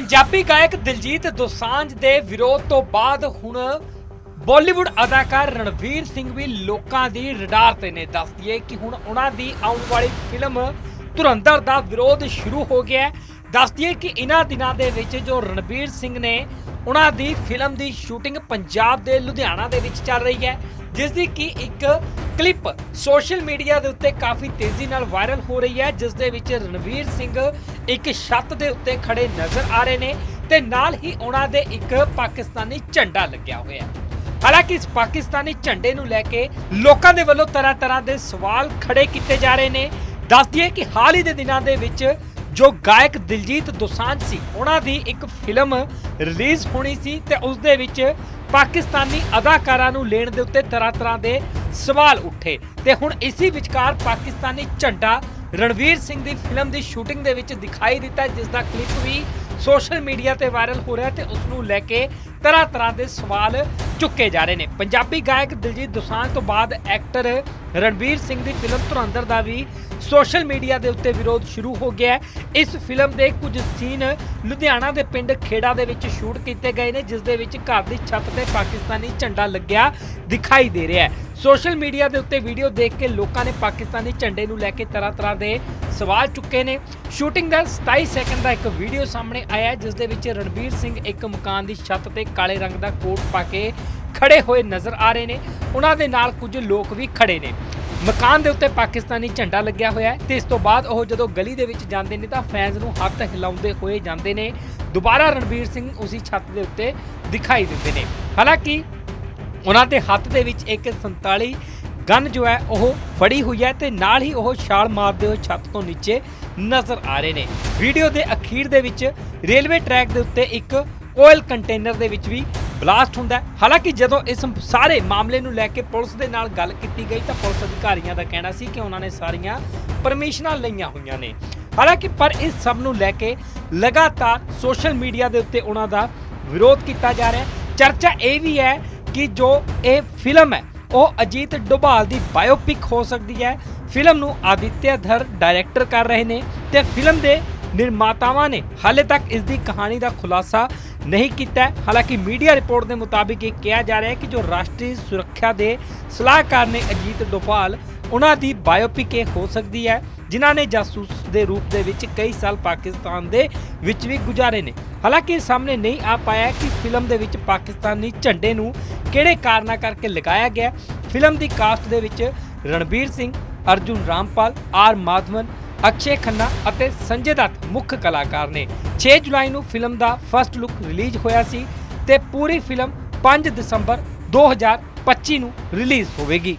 ਪੰਜਾਬੀ ਗਾਇਕ ਦਿਲਜੀਤ ਦੋਸਾਂਝ ਦੇ ਵਿਰੋਧ ਤੋਂ ਬਾਅਦ ਹੁਣ ਬਾਲੀਵੁੱਡ ਅਦਾਕਾਰ ਰਣਵੀਰ ਸਿੰਘ ਵੀ ਲੋਕਾਂ ਦੀ ਰਡਾਰ ਤੇ ਨੇ। ਦੱਸ ਦਈਏ ਕਿ ਹੁਣ ਉਹਨਾਂ ਦੀ ਆਉਣ ਵਾਲੀ ਫਿਲਮ ਧੁਰੰਧਰ ਦਾ ਵਿਰੋਧ ਸ਼ੁਰੂ ਹੋ ਗਿਆ ਹੈ। ਦੱਸ ਦਈਏ ਕਿ ਇਹਨਾਂ ਦਿਨਾਂ ਦੇ ਵਿੱਚ ਜੋ ਰਣਵੀਰ ਸਿੰਘ ਨੇ ਉਹਨਾਂ ਦੀ ਫਿਲਮ ਦੀ ਸ਼ੂਟਿੰਗ ਪੰਜਾਬ ਦੇ ਲੁਧਿਆਣਾ ਦੇ ਵਿੱਚ ਚੱਲ ਰਹੀ ਹੈ। ਜਿਸ ਦੀ ਕਿ ਇੱਕ ਕਲਿੱਪ ਸੋਸ਼ਲ ਮੀਡੀਆ ਦੇ ਉੱਤੇ ਕਾਫੀ ਤੇਜ਼ੀ ਨਾਲ ਵਾਇਰਲ ਹੋ ਰਹੀ ਹੈ ਜਿਸ ਦੇ ਵਿੱਚ ਰਣਵੀਰ ਸਿੰਘ ਇੱਕ ਛੱਤ ਦੇ ਉੱਤੇ ਖੜੇ ਨਜ਼ਰ ਆ ਰਹੇ ਨੇ ਤੇ ਨਾਲ ਹੀ ਉਹਨਾਂ ਦੇ ਇੱਕ ਪਾਕਿਸਤਾਨੀ ਝੰਡਾ ਲੱਗਿਆ ਹੋਇਆ ਹੈ। ਹਾਲਾਂਕਿ ਇਸ ਪਾਕਿਸਤਾਨੀ ਝੰਡੇ ਨੂੰ ਲੈ ਕੇ ਲੋਕਾਂ ਦੇ ਵੱਲੋਂ ਤਰ੍ਹਾਂ ਤਰ੍ਹਾਂ ਦੇ ਸਵਾਲ ਖੜੇ ਕੀਤੇ ਜਾ ਰਹੇ ਨੇ। ਦੱਸ ਦਈਏ ਕਿ ਹਾਲ ਹੀ ਦੇ ਦਿਨਾਂ ਦੇ ਵਿੱਚ ਜੋ ਗਾਇਕ ਦਿਲਜੀਤ ਦੋਸਾਂਝ ਸੀ, ਉਹਨਾਂ ਦੀ ਇੱਕ ਫਿਲਮ ਰਿਲੀਜ਼ ਹੋਣੀ ਸੀ ਤੇ ਉਸ ਦੇ ਵਿੱਚ ਪਾਕਿਸਤਾਨੀ ਅਦਾਕਾਰਾਂ ਨੂੰ ਲੈਣ ਦੇ ਉੱਤੇ ਤਰ੍ਹਾਂ ਤਰ੍ਹਾਂ ਦੇ ਸਵਾਲ ਉੱਠੇ। ਤੇ ਹੁਣ ਇਸੇ ਵਿਚਕਾਰ ਪਾਕਿਸਤਾਨੀ ਝੰਡਾ ਰਣਵੀਰ ਸਿੰਘ ਦੀ ਫਿਲਮ ਦੀ ਸ਼ੂਟਿੰਗ ਦੇ ਵਿੱਚ ਦਿਖਾਈ ਦਿੱਤਾ, ਜਿਸ ਦਾ ਕਲਿੱਪ ਵੀ ਸੋਸ਼ਲ ਮੀਡੀਆ ਤੇ ਵਾਇਰਲ ਹੋ ਰਿਹਾ ਤੇ ਉਸ ਨੂੰ ਲੈ ਕੇ ਤਰ੍ਹਾਂ ਤਰ੍ਹਾਂ ਦੇ ਸਵਾਲ ਚੁੱਕੇ ਜਾ ਰਹੇ ਨੇ। ਪੰਜਾਬੀ ਗਾਇਕ ਦਿਲਜੀਤ ਦੋਸਾਂਝ ਤੋਂ ਬਾਅਦ ਐਕਟਰ ਰਣਵੀਰ ਸਿੰਘ ਦੀ ਫਿਲਮ ਧੁਰੰਧਰ ਦਾ ਵੀ ਸੋਸ਼ਲ ਮੀਡੀਆ ਦੇ ਉੱਤੇ ਵਿਰੋਧ ਸ਼ੁਰੂ ਹੋ ਗਿਆ ਹੈ। ਇਸ ਫਿਲਮ ਦੇ ਕੁਝ ਸੀਨ ਲੁਧਿਆਣਾ ਦੇ ਪਿੰਡ ਖੇੜਾ ਦੇ ਵਿੱਚ ਸ਼ੂਟ ਕੀਤੇ ਗਏ ਨੇ, ਜਿਸ ਦੇ ਵਿੱਚ ਘਰ ਦੀ ਛੱਤ ਤੇ ਪਾਕਿਸਤਾਨੀ ਝੰਡਾ ਲੱਗਿਆ ਦਿਖਾਈ ਦੇ ਰਿਹਾ ਹੈ। ਸੋਸ਼ਲ ਮੀਡੀਆ ਦੇ ਉੱਤੇ ਵੀਡੀਓ ਦੇਖ ਕੇ ਲੋਕਾਂ ਨੇ ਪਾਕਿਸਤਾਨੀ ਝੰਡੇ ਨੂੰ ਲੈ ਕੇ ਤਰ੍ਹਾਂ ਤਰ੍ਹਾਂ ਦੇ ਸਵਾਲ ਚੁੱਕੇ ਨੇ। ਸ਼ੂਟਿੰਗ ਦਾ 27 ਸੈਕਿੰਡ ਦਾ ਇੱਕ ਵੀਡੀਓ ਸਾਹਮਣੇ ਆਇਆ ਜਿਸ ਦੇ ਵਿੱਚ ਰਣਬੀਰ ਸਿੰਘ ਇੱਕ ਮਕਾਨ ਦੀ ਛੱਤ ਤੇ ਕਾਲੇ ਰੰਗ ਦਾ ਕੋਟ ਪਾ ਕੇ ਖੜੇ ਹੋਏ ਨਜ਼ਰ ਆ ਰਹੇ ਨੇ। ਉਹਨਾਂ ਦੇ ਨਾਲ ਕੁਝ ਲੋਕ ਵੀ ਖੜੇ ਨੇ। ਮਕਾਨ ਦੇ ਉੱਤੇ ਪਾਕਿਸਤਾਨੀ ਝੰਡਾ ਲੱਗਿਆ ਹੋਇਆ ਹੈ ਤੇ ਇਸ ਤੋਂ ਬਾਅਦ ਉਹ ਜਦੋਂ ਗਲੀ ਦੇ ਵਿੱਚ ਜਾਂਦੇ ਨੇ ਤਾਂ ਫੈਨਸ ਨੂੰ ਹੱਥ ਹਿਲਾਉਂਦੇ ਹੋਏ ਜਾਂਦੇ ਨੇ। ਦੁਬਾਰਾ ਰਣਵੀਰ ਸਿੰਘ ਉਸੇ ਛੱਤ ਦੇ ਉੱਤੇ ਦਿਖਾਈ ਦਿੰਦੇ ਨੇ। ਹਾਲਾਂਕਿ ਉਹਨਾਂ ਦੇ ਹੱਥ ਦੇ ਵਿੱਚ ਇੱਕ 47 ਗਨ ਜੋ ਹੈ, ਉਹ ਫੜੀ ਹੋਈ ਹੈ ਤੇ ਨਾਲ ਹੀ ਉਹ ਛਾਲ ਮਾਰਦੇ ਹੋਏ ਛੱਤ ਤੋਂ ਨੀਚੇ ਨਜ਼ਰ ਆ ਰਹੇ ਨੇ। ਵੀਡੀਓ ਦੇ ਅਖੀਰ ਦੇ ਵਿੱਚ ਰੇਲਵੇ ਟਰੈਕ ਦੇ ਉੱਤੇ ਇੱਕ ਆਇਲ ਕੰਟੇਨਰ ਦੇ ਵਿੱਚ ਵੀ ਬਲਾਸਟ ਹੁੰਦਾ ਹਾਲਾਂਕਿ ਜਦੋਂ ਇਸ ਸਾਰੇ ਮਾਮਲੇ ਨੂੰ ਲੈ ਕੇ ਪੁਲਿਸ ਦੇ ਨਾਲ ਗੱਲ ਕੀਤੀ ਗਈ ਤਾਂ ਪੁਲਿਸ ਅਧਿਕਾਰੀਆਂ ਦਾ ਕਹਿਣਾ ਸੀ ਕਿ ਉਹਨਾਂ ਨੇ ਸਾਰੀਆਂ ਪਰਮਿਸ਼ਨਾਂ ਲਈਆਂ ਹੋਈਆਂ ਨੇ। ਹਾਲਾਂਕਿ ਪਰ ਇਸ ਸਭ ਨੂੰ ਲੈ ਕੇ ਲਗਾਤਾਰ ਸੋਸ਼ਲ ਮੀਡੀਆ ਦੇ ਉੱਤੇ ਉਹਨਾਂ ਦਾ ਵਿਰੋਧ ਕੀਤਾ ਜਾ ਰਿਹਾ ਚਰਚਾ ਇਹ ਵੀ ਹੈ ਕਿ ਜੋ ਇਹ ਫਿਲਮ ਹੈ, ਉਹ ਅਜੀਤ ਡੋਭਾਲ ਦੀ ਬਾਇਓਪਿਕ ਹੋ ਸਕਦੀ ਹੈ। ਫਿਲਮ ਨੂੰ ਆਦਿਤਿਆ ਧਰ ਡਾਇਰੈਕਟਰ ਕਰ ਰਹੇ ਨੇ ਤੇ ਫਿਲਮ ਦੇ ਨਿਰਮਾਤਾਵਾਂ ਨੇ ਹਾਲੇ ਤੱਕ ਇਸ ਦੀ ਕਹਾਣੀ ਦਾ ਖੁਲਾਸਾ ਨਹੀਂ ਕੀਤਾ ਹਾਲਾਂਕਿ ਮੀਡੀਆ ਰਿਪੋਰਟ ਦੇ ਮੁਤਾਬਿਕ ਇਹ ਕਿਹਾ ਜਾ ਰਿਹਾ ਹੈ ਕਿ ਜੋ ਰਾਸ਼ਟਰੀ ਸੁਰੱਖਿਆ ਦੇ ਸਲਾਹਕਾਰ ਨੇ ਅਜੀਤ ਡੋਭਾਲ ਉਹਨਾਂ ਦੀ ਬਾਇਓਪਿਕ ਇਹ ਹੋ ਸਕਦੀ ਹੈ। ਜਿਨ੍ਹਾਂ ਨੇ ਜਾਸੂਸ ਦੇ ਰੂਪ ਦੇ ਵਿੱਚ ਕਈ ਸਾਲ ਪਾਕਿਸਤਾਨ ਦੇ ਵਿੱਚ ਵੀ ਗੁਜ਼ਾਰੇ ਨੇ। ਹਾਲਾਂਕਿ ਇਹ ਸਾਹਮਣੇ ਨਹੀਂ ਆ ਪਾਇਆ ਕਿ ਫਿਲਮ ਦੇ ਵਿੱਚ ਪਾਕਿਸਤਾਨੀ ਝੰਡੇ ਨੂੰ ਕਿਹੜੇ ਕਾਰਨਾਂ ਕਰਕੇ ਲਗਾਇਆ ਗਿਆ। ਫਿਲਮ ਦੀ ਕਾਸਟ ਦੇ ਵਿੱਚ ਰਣਬੀਰ ਸਿੰਘ, ਅਰਜੁਨ ਰਾਮਪਾਲ, ਆਰ ਮਾਧਵਨ, ਅਕਸ਼ੇ ਖੰਨਾ ਅਤੇ ਸੰਜੇ ਦੱਤ ਮੁੱਖ ਕਲਾਕਾਰ ਨੇ। 6 ਜੁਲਾਈ ਨੂੰ ਫਿਲਮ ਦਾ ਫਰਸਟ ਲੁੱਕ ਰਿਲੀਜ਼ ਹੋਇਆ ਸੀ ਤੇ ਪੂਰੀ ਫਿਲਮ 5 ਦਸੰਬਰ 2025 ਨੂੰ ਰਿਲੀਜ਼ ਹੋਵੇਗੀ।